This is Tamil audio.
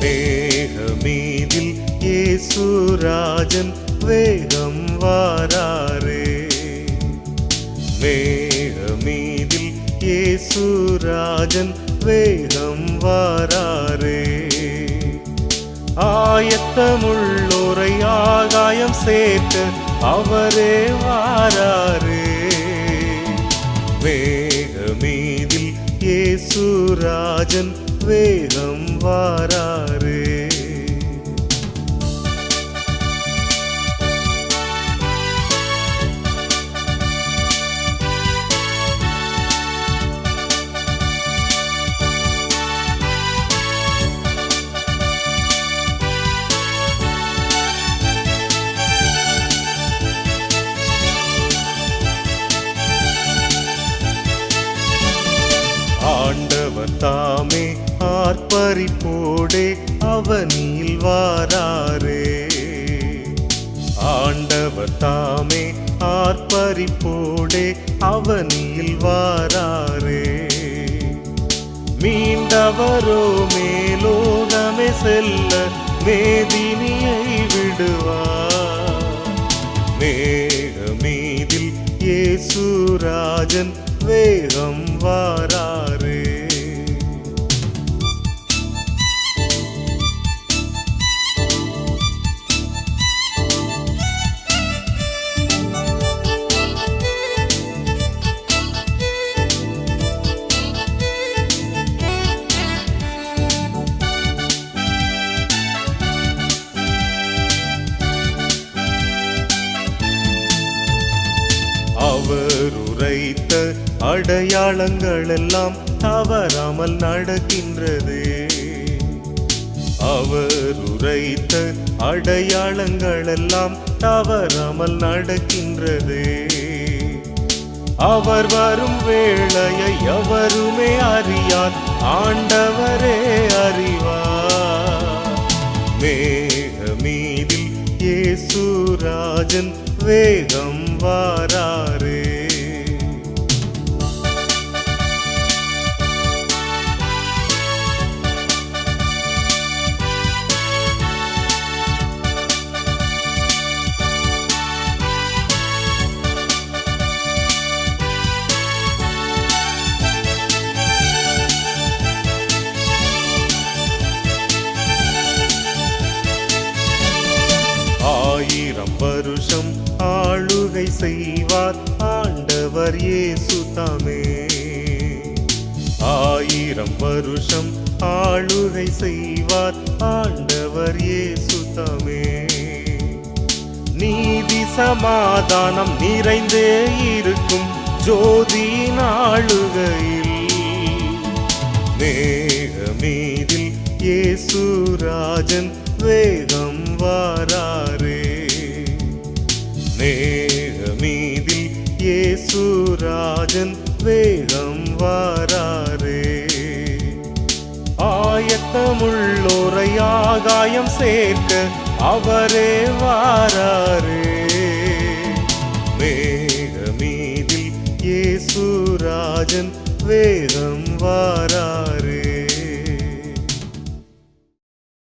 மேகமீதில் ஏசுராஜன் வேகம் வாராரே. மேகமீதில் ஏசுராஜன் வேகம் வாராரே. ஆயத்தமுள்ளோரை ஆகாயம் சேர்த்து அவரே வாராரே. மேகமீதில் ஏசுராஜன் வேகம் வாராரே பறிப்போடே அவனில் வாராரே. ஆண்டவர் தாமே ஆர்ப்பரிப்போடே அவனில் வாராரே. மீண்டவரோ மேலோகமே செல்ல மேதினியை விடுவார். மேகமீதில் இயேசுராஜன் வேகம் வாரார். உரைத்த அடையாளங்கள் எல்லாம் தவறாமல் நடக்கின்றது. அவர் உரைத்த அடையாளங்கள் எல்லாம் தவறாமல் நடக்கின்றது. அவர் வரும் வேளையை எவருமே அறியார் ஆண்டவரே அறிவார். மேகமீதில் இயேசுராஜன் வேகம் வாராரே. வருஷம் ஆளுகை செய்வார். ஆண்டவர் இயேசு தாமே. ஆயிரம் வருஷம் ஆளுகை செய்வார். ஆண்டவர் இயேசு தாமே. நீதி சமாதானம் நிறைந்தே இருக்கும். ஜோதி நாளுகையில் மேகமீதில் ஏசுராஜன் வேகம் வாரா வேகம் வாராரே. ஆயத்தமுள்ளோரை ஆகாயம் சேர்க்க அவரே வாராரே. மேகமீதில் ஏசுராஜன் வேகம் வாராரே.